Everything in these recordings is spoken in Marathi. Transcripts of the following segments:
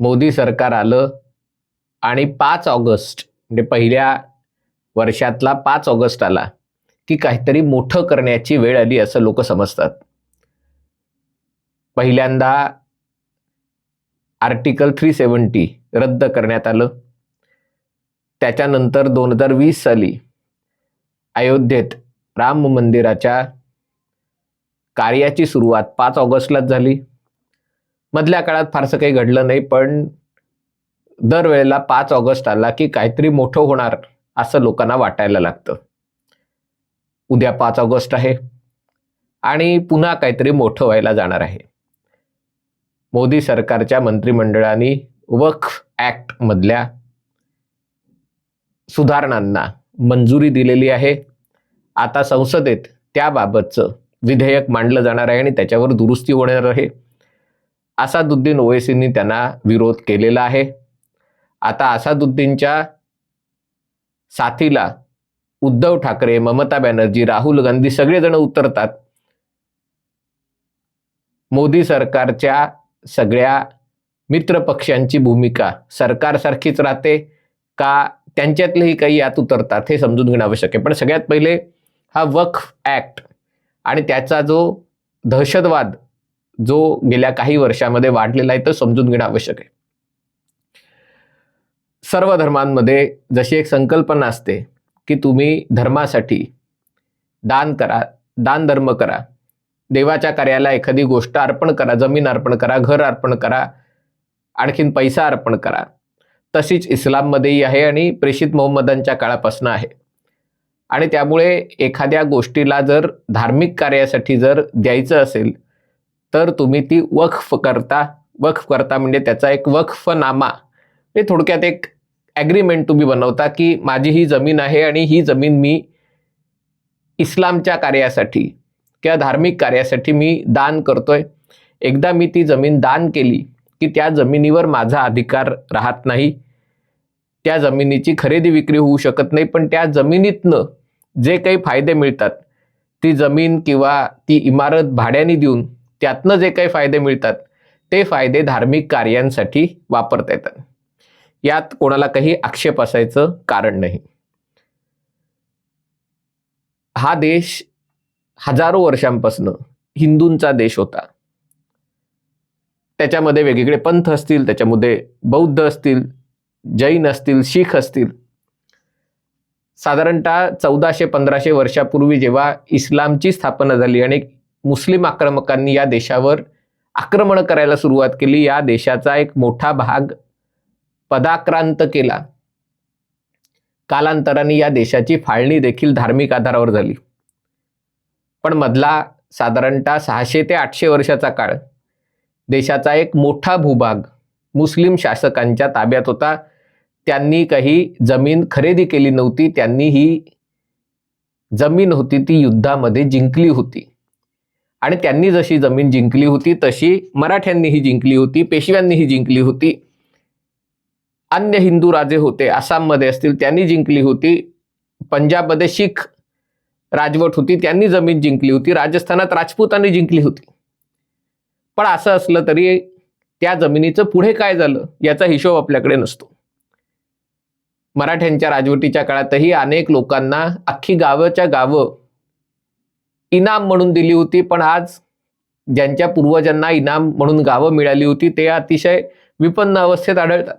मोदी सरकार आलं आणि पाच ऑगस्ट म्हणजे पहिल्या वर्षातला पाच ऑगस्ट आला की काहीतरी मोठं करण्याची वेळ आली असं लोक समजतात. पहिल्यांदा आर्टिकल थ्री सेवन्टी रद्द करण्यात आलं. त्याच्यानंतर दोन हजार वीस साली अयोध्येत राम मंदिराच्या कार्याची सुरुवात पाच ऑगस्टलाच झाली. मधल्या काळात फारसं काही घडलं नाही पण दरवेळेला पाच ऑगस्ट आला की काहीतरी मोठं होणार असं लोकांना वाटायला लागतं. उद्या पाच ऑगस्ट आहे आणि पुन्हा काहीतरी मोठं व्हायला जाणार आहे. मोदी सरकारच्या मंत्रिमंडळाने वक्फ ऍक्ट मधल्या सुधारणांना मंजुरी दिलेली आहे. आता संसदेत त्याबाबतचं विधेयक मांडलं जाणार आहे आणि त्याच्यावर दुरुस्ती होणार आहे. असादुद्दीन ओवेसींनी त्यांना विरोध केलेला आहे. आता असादुद्दीनच्या साथीला उद्धव ठाकरे ममता बॅनर्जी राहुल गांधी सगळेजण उतरतात. मोदी सरकारच्या सगळ्या मित्रपक्षांची भूमिका सरकारसारखीच राहते का त्यांच्यातलेही काही यात उतरतात हे समजून घेणं आवश्यक आहे. पण सगळ्यात पहिले हा वक्फ ऍक्ट आणि त्याचा जो दहशतवाद जो गेल्या काही वर्षामध्ये वाढलेला आहे तो समजून घेणं आवश्यक आहे. सर्व धर्मांमध्ये जशी एक संकल्पना असते की तुम्ही धर्मासाठी दान करा दान धर्म करा देवाच्या कार्याला एखादी गोष्ट अर्पण करा जमीन अर्पण करा घर अर्पण करा आणखीन पैसा अर्पण करा तशीच इस्लाममध्येही आहे आणि प्रेषित मोहम्मदांच्या काळापासून आहे. आणि त्यामुळे एखाद्या गोष्टीला जर धार्मिक कार्यासाठी जर द्यायचं असेल तर तुम्ही ती वक्फ करता वक्फ करता म्हणजे त्याचा एक वक्फनामा. म्हणजे थोडक्यात एक ॲग्रीमेंट तुम्ही बनवता की माझी ही जमीन आहे आणि ही जमीन मी इस्लामच्या कार्यासाठी किंवा धार्मिक कार्यासाठी मी दान करतोय. एकदा मी ती जमीन दान केली की त्या जमिनीवर माझा अधिकार राहत नाही. त्या जमिनीची खरेदी विक्री होऊ शकत नाही पण त्या जमिनीतनं जे काही फायदे मिळतात ती जमीन किंवा ती इमारत भाड्याने देऊन त्यातनं जे काही फायदे मिळतात ते फायदे धार्मिक कार्यांसाठी वापरता येतात. यात कोणाला काही आक्षेप असायचं कारण नाही. हा देश हजारो वर्षांपासून हिंदूंचा देश होता. त्याच्यामध्ये वेगवेगळे पंथ असतील त्याच्यामध्ये बौद्ध असतील जैन असतील शीख असतील. साधारणतः चौदाशे पंधराशे वर्षापूर्वी जेव्हा इस्लामची स्थापना झाली आणि मुस्लिम आक्रमकांनी या देशावर आक्रमण करायला सुरुवात केली. या देशाचा एक मोठा भाग पदाक्रांत केला. कालांतराने या देशाची फाळणी देखील धार्मिक आधारावर झाली. पण मधला साधारणतः सहाशे ते आठशे वर्षाचा काळ देशाचा एक मोठा भूभाग मुस्लिम शासकांच्या ताब्यात होता. त्यांनी काही जमीन खरेदी केली नव्हती. त्यांनी ही जमीन होती ती युद्धामध्ये जिंकली होती. आणि त्यांनी जशी जमीन जिंकली होती तशी मराठ्यांनीही जिंकली होती पेशव्यांनीही जिंकली होती. अन्य हिंदू राजे होते आसाममध्ये असतील त्यांनी जिंकली होती. पंजाबमध्ये शीख राजवट होती त्यांनी जमीन जिंकली होती. राजस्थानात राजपूतांनी जिंकली होती. पण असं असलं तरी त्या जमिनीचं पुढे काय झालं याचा हिशोब आपल्याकडे नसतो. मराठ्यांच्या राजवटीच्या काळातही अनेक लोकांना अख्खी गावच्या गावं इनाम म्हणून दिली होती पण आज ज्यांच्या पूर्वजांना इनाम म्हणून गावं मिळाली होती ते अतिशय विपन्न अवस्थेत आढळतात.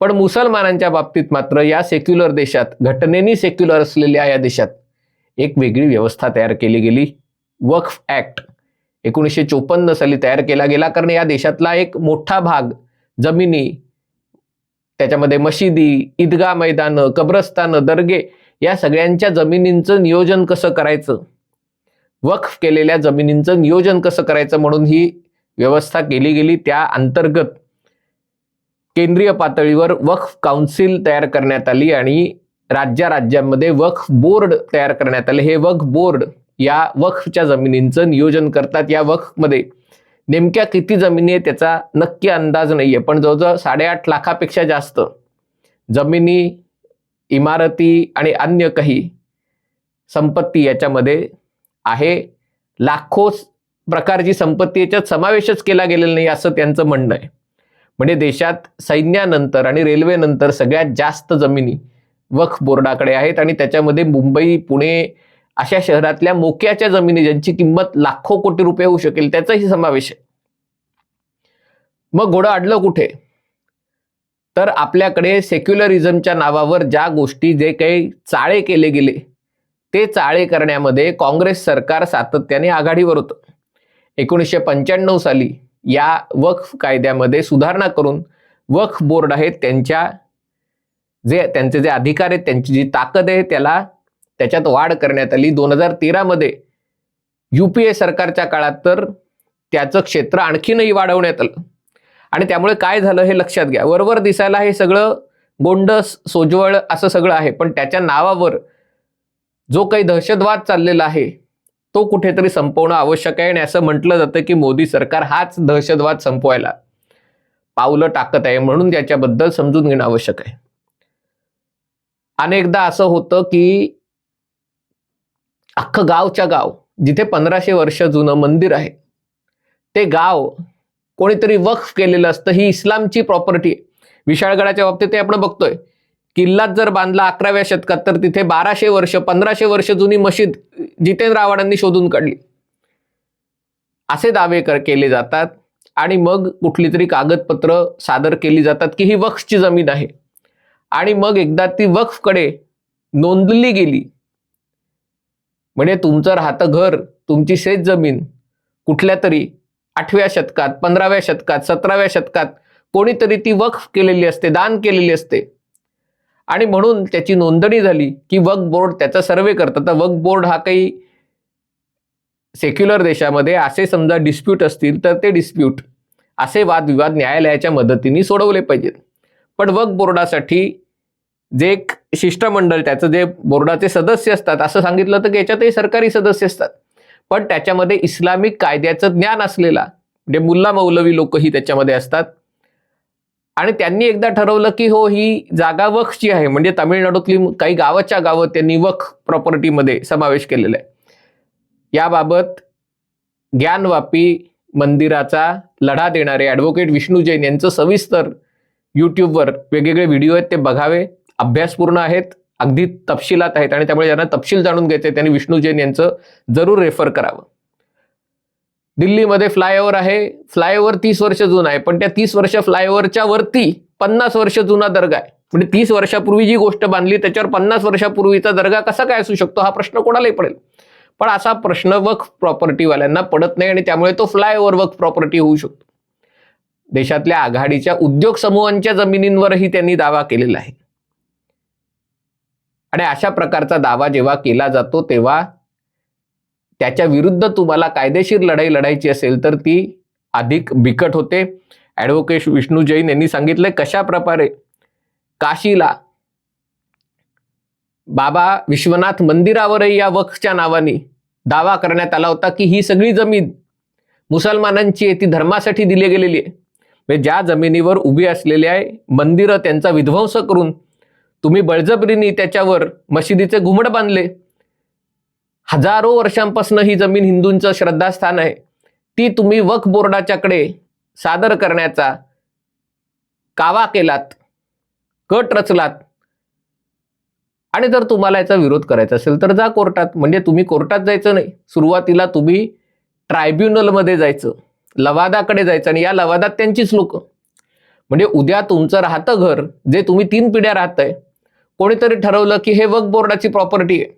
पण मुसलमानांच्या बाबतीत मात्र या सेक्युलर देशात घटनेनी सेक्युलर असलेल्या या देशात एक वेगळी व्यवस्था तयार केली गेली. वक्फ ऍक्ट एकोणीसशे चोपन्न साली तयार केला गेला कारण या देशातला एक मोठा भाग जमिनी त्याच्यामध्ये मशिदी ईदगा मैदानं कब्रस्तानं दर्गे या सगळ्यांच्या जमिनींचं नियोजन कसं करायचं? वक्फ केलेल्या जमिनींचं नियोजन कसं करायचं म्हणून ही व्यवस्था केली गेली त्या अंतर्गत केंद्रीय पातळीवर वक्फ काउन्सिल तयार करण्यात आली आणि राज्या राज्यांमध्ये वक्फ बोर्ड तयार करण्यात आले. हे वक्फ बोर्ड या वक्फच्या जमिनींचं नियोजन करतात. या वक्फमध्ये नेमक्या किती जमिनी आहे त्याचा नक्की अंदाज नाहीये पण जवळजवळ साडेआठ लाखापेक्षा जास्त जमिनी इमारती आणि अन्य काही संपत्ती याच्यामध्ये आहे. लाखो प्रकारची संपत्ती याच्यात समावेशच केला गेलेला नाही असं त्यांचं म्हणणं आहे. म्हणजे देशात सैन्यानंतर आणि रेल्वेनंतर सगळ्यात जास्त जमिनी वक्फ बोर्डाकडे आहेत आणि त्याच्यामध्ये मुंबई पुणे अशा शहरातल्या मोक्याच्या जमिनी ज्यांची किंमत लाखो कोटी रुपये होऊ शकेल त्याचाही समावेश आहे. मग घोडं अडलं कुठे? तर आपल्याकडे सेक्युलरिझमच्या नावावर ज्या गोष्टी जे काही चाळे केले गेले ते चाळे करण्यामध्ये काँग्रेस सरकार सातत्याने आघाडीवर होतं. एकोणीसशे पंच्याण्णव साली या वक्फ कायद्यामध्ये सुधारणा करून वक्फ बोर्ड आहेत त्यांच्या जे त्यांचे जे अधिकार आहेत त्यांची जी ताकद आहे त्याला त्याच्यात वाढ करण्यात आली. दोन हजार तेरामध्ये यू पी ए सरकारच्या काळात तर त्याचं क्षेत्र आणखीनही वाढवण्यात आलं. आणि त्यामुळे काय झालं हे लक्षात घ्या. वरवर दिसायला हे सगळं गोंडस सोजवळ असं सगळं आहे. पण त्याच्या नावावर जो काही दहशतवाद चाललेला आहे तो कुठेतरी संपवणं आवश्यक आहे. आणि असं म्हटलं जातं की मोदी सरकार हाच दहशतवाद संपवायला पावलं टाकत आहे म्हणून त्याच्याबद्दल समजून घेणं आवश्यक आहे. अनेकदा असं होतं की अख्खं गावच्या गाव जिथे पंधराशे वर्ष जुनं मंदिर आहे ते गाव कोणीतरी वक्फ केलेलं असतं ही इस्लामची प्रॉपर्टी आहे. विशाळगडाच्या बाबतीत ते आपण बघतोय. किल्लात जर बांधला अकराव्या शतकात तर तिथे बाराशे वर्ष पंधराशे वर्ष जुनी मशीद जितेंद्र आव्हाडांनी शोधून काढली. असे दावे कर केले जातात आणि मग कुठली तरी कागदपत्र सादर केली जातात की ही वक्फची जमीन आहे. आणि मग एकदा ती वक्फकडे नोंदली गेली. म्हणजे तुमचं राहतं घर तुमची शेत जमीन कुठल्या तरी आठव्या शतकात पंधराव्या शतकात सतराव्या शतकात कोणीतरी ती वक्फ केलेली असते दान केलेली असते. आणि म्हणून त्याची नोंदणी झाली की वक्फ बोर्ड त्याचा सर्वे करतात. तर वक्फ बोर्ड हा काही सेक्युलर देशामध्ये असे समजा डिस्प्यूट असतील तर ते डिस्प्यूट असे वादविवाद न्यायालयाच्या मदतीने सोडवले पाहिजेत. पण वक्फ बोर्डासाठी जे एक शिष्टमंडळ त्याचं जे बोर्डाचे सदस्य असतात असं सांगितलं तर याच्यातही सरकारी सदस्य असतात. पण त्याच्यामध्ये इस्लामिक कायद्याचं ज्ञान असलेला म्हणजे मुल्ला मौलवी लोकही त्याच्यामध्ये असतात. आणि त्यांनी एकदा ठरवलं की हो ही जागा वखची आहे म्हणजे तामिळनाडूतली काही गावाच्या गावं त्यांनी वख प्रॉपर्टीमध्ये समावेश केलेला आहे. याबाबत ज्ञानवापी मंदिराचा लढा देणारे ॲडव्होकेट विष्णू जैन यांचं सविस्तर यूट्यूबवर वेगवेगळे व्हिडिओ आहेत ते बघावे. अभ्यासपूर्ण आहेत. अगदी तपशिलात आहेत आणि त्यामुळे ज्यांना तपशील जाणून घ्यायचे त्यांनी विष्णू जैन यांचं जरूर रेफर करावं. दिल्लीमध्ये फ्लायओव्हर आहे. फ्लायओव्हर तीस वर्ष जुना आहे. पण त्या तीस वर्ष फ्लायओव्हरच्या वरती पन्नास वर्ष जुना दर्गा आहे. म्हणजे तीस वर्षापूर्वी जी गोष्ट बांधली त्याच्यावर पन्नास वर्षापूर्वीचा दर्गा कसा काय असू शकतो हा प्रश्न कोणालाही पडेल. पण असा प्रश्न वक्फ प्रॉपर्टीवाल्यांना पडत नाही आणि त्यामुळे तो फ्लायओव्हर वक्फ प्रॉपर्टी होऊ शकतो. देशातल्या आघाडीच्या उद्योग समूहांच्या जमिनींवरही त्यांनी दावा केलेला आहे. आणि अशा प्रकारचा दावा जेव्हा केला जातो तेव्हा त्याच्या विरुद्ध तुम्हाला कायदेशीर लढाई लढायची असेल तर ती अधिक बिकट होते. ॲडव्होकेट विष्णू जैन यांनी सांगितलंय कशा प्रकारे काशीला बाबा विश्वनाथ मंदिरावरही या वक्फच्या नावाने दावा करण्यात आला होता की ही सगळी जमीन मुसलमानांची आहे ती धर्मासाठी दिली गेलेली आहे. म्हणजे ज्या जमिनीवर उभी असलेली आहे मंदिरं त्यांचा विध्वंस करून तुम्ही बळजबरीने त्याच्यावर मशिदीचे घुमड बांधले. हजारो वर्षांपासून ही जमीन हिंदूंचं श्रद्धास्थान आहे. ती तुम्ही वक्फ बोर्डाच्याकडे सादर करण्याचा कावा केलात कट रचलात. आणि जर तुम्हाला याचा विरोध करायचा असेल तर जा कोर्टात. म्हणजे तुम्ही कोर्टात जायचं नाही. सुरुवातीला तुम्ही ट्रायब्युनलमध्ये जायचं लवादाकडे जायचं आणि या लवादात त्यांचीच लोक. म्हणजे उद्या तुमचं राहतं घर जे तुम्ही तीन पिढ्या राहताय कोणीतरी ठरवलं की हे वक्फ बोर्डाची प्रॉपर्टी आहे.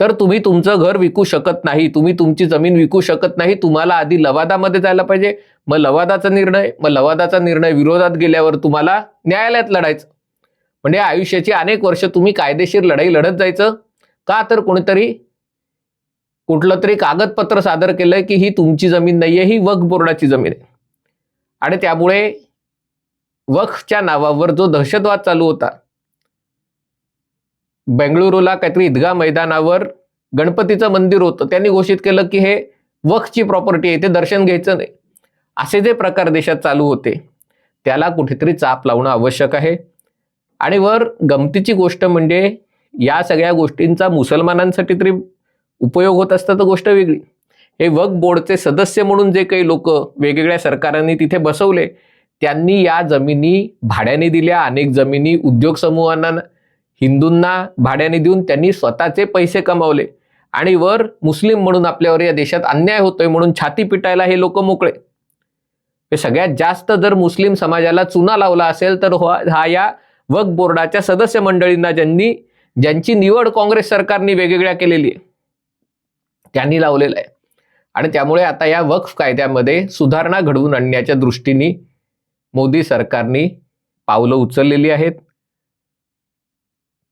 तर तुम्ही तुमचं घर विकू शकत नाही तुम्ही तुमची जमीन विकू शकत नाही तुम्हाला आधी लवादामध्ये जायला पाहिजे. मग लवादाचा निर्णय मग लवादाचा निर्णय विरोधात गेल्यावर तुम्हाला न्यायालयात लढायचं. म्हणजे आयुष्याची अनेक वर्ष तुम्ही कायदेशीर लढाई लढत जायचं. का तर कोणीतरी कुठलं तरी कागदपत्र सादर केलंय की ही तुमची जमीन नाहीये ही वक्फ बोर्डाची जमीन आहे. आणि त्यामुळे वक्फच्या नावावर जो दहशतवाद चालू होता बेंगळुरूला काहीतरी ईदगा मैदानावर गणपतीचं मंदिर होतं. त्यांनी घोषित केलं की हे वखची प्रॉपर्टी आहे ते दर्शन घ्यायचं नाही. असे जे प्रकार देशात चालू होते त्याला कुठेतरी चाप लावणं आवश्यक आहे. आणि वर गमतीची गोष्ट म्हणजे या सगळ्या गोष्टींचा मुसलमानांसाठी तरी उपयोग होत असता तर गोष्ट वेगळी. हे वक बोर्डचे सदस्य म्हणून जे काही लोक वेगवेगळ्या सरकारांनी तिथे बसवले त्यांनी या जमिनी भाड्याने दिल्या. अनेक जमिनी उद्योग समूहांना हिंदूंना भाड्याने देऊन त्यांनी स्वतःचे पैसे कमावले. आणि वर मुस्लिम म्हणून आपल्यावर या देशात अन्याय होतोय म्हणून छाती पिटायला हे लोक मोकळे. हे सगळ्यात जास्त जर मुस्लिम समाजाला चुना लावला असेल तर हा हा या वक बोर्डाच्या सदस्य मंडळींना ज्यांनी ज्यांची निवड काँग्रेस सरकारने वेगवेगळ्या केलेली आहे त्यांनी लावलेला आहे. आणि त्यामुळे आता या वक्फ कायद्यामध्ये सुधारणा घडवून आणण्याच्या दृष्टीने मोदी सरकारने पावलं उचललेली आहेत.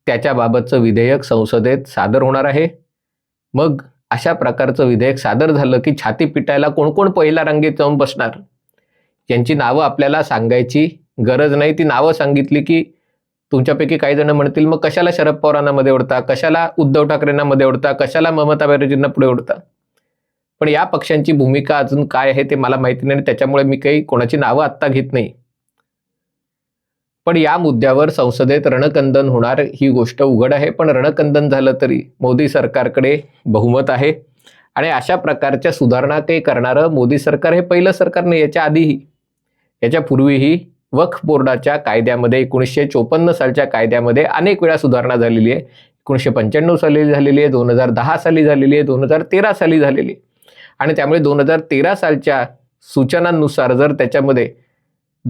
त्याच्याबाबतचं विधेयक संसदेत सादर होणार आहे. मग अशा प्रकारचं विधेयक सादर झालं की छाती पिटायला कोण कोण पहिल्या रांगेत जाऊन बसणार? यांची नावं आपल्याला सांगायची गरज नाही. ती नावं सांगितली की तुमच्यापैकी काही जण म्हणतील मग कशाला शरद पवारांना मध्ये ओढता? कशाला उद्धव ठाकरेंना मध्ये ओढता? कशाला ममता बॅनर्जींना पुढे ओढता? पण या पक्षांची भूमिका अजून काय आहे ते मला माहिती नाही आणि त्याच्यामुळे मी काही कोणाची नावं आत्ता घेत नाही. पण या मुद्द्यावर संसदेत रणकंदन होणार ही गोष्ट उघड आहे. पण रणकंदन झालं तरी मोदी सरकारकडे बहुमत आहे. आणि अशा प्रकारच्या सुधारणा काही करणारं मोदी सरकार हे पहिलं सरकार नाही याच्या आधीही. याच्या पूर्वीही वक्फ बोर्डाच्या कायद्यामध्ये एकोणीसशे चोपन्न सालच्या कायद्यामध्ये अनेक वेळा सुधारणा झालेली आहे. एकोणीसशे पंच्याण्णव साली झालेली आहे दोन हजार दहा साली झालेली आहे दोन हजार तेरा साली झालेली आहे. आणि त्यामुळे दोन हजार तेरा सालच्या सूचनांनुसार जर त्याच्यामध्ये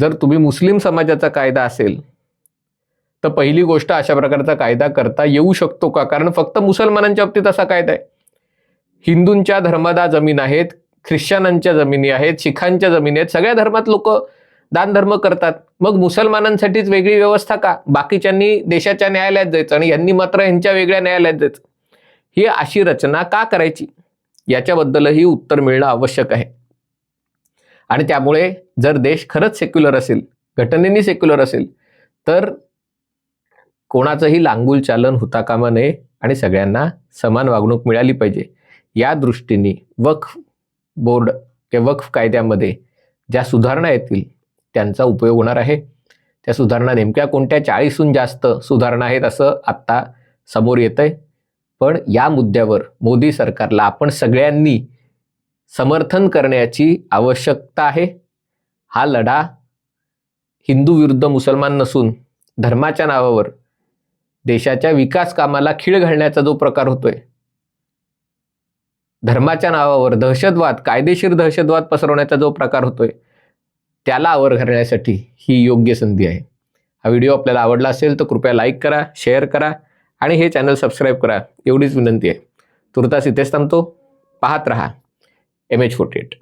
जर तुम्ही मुस्लिम समाजाचा कायदा असेल तर पहिली गोष्ट अशा प्रकारचा कायदा करता येऊ शकतो का? कारण फक्त मुसलमानांच्या बाबतीत असा कायदा आहे. हिंदूंच्या धर्मादा जमीन आहेत ख्रिश्चनांच्या जमिनी आहेत शिखांच्या जमिनी आहेत सगळ्या धर्मात लोक दानधर्म करतात. मग मुसलमानांसाठीच वेगळी व्यवस्था का? बाकीच्यांनी देशाच्या न्यायालयात जायचं आणि यांनी मात्र यांच्या वेगळ्या न्यायालयात जायचं. ही अशी रचना का करायची? याच्याबद्दलही उत्तर मिळणं आवश्यक आहे. आणि त्यामुळे जर देश खरंच सेक्युलर असेल घटनेने सेक्युलर असेल तर कोणाचंही लांगूल चालन होता कामा नये आणि सगळ्यांना समान वागणूक मिळाली पाहिजे. या दृष्टीने वक्फ बोर्ड किंवा वक्फ कायद्यामध्ये ज्या सुधारणा येतील त्यांचा उपयोग होणार आहे. त्या सुधारणा नेमक्या कोणत्या चाळीसहून जास्त सुधारणा आहेत असं आत्ता समोर येत आहे पण या मुद्द्यावर मोदी सरकारला आपण सगळ्यांनी समर्थन करण्याची आवश्यकता आहे. हा लढा हिंदू विरुद्ध मुसलमान नसून धर्माच्या नावावर देशाच्या विकास कामाला खीळ घालण्याचा जो प्रकार होतोय. धर्माच्या नावावर दहशतवाद कायदेशीर दहशतवाद पसरवण्याचा जो प्रकार होतोय त्याला आवर घालण्यासाठी ही योग्य संधी आहे. हा व्हिडिओ आपल्याला आवडला असेल तर कृपया लाईक करा शेअर करा आणि हे चॅनल सबस्क्राईब करा एवढीच विनंती आहे. तुर्तास इथेच थांबतो. पाहत रहा. M H forty eight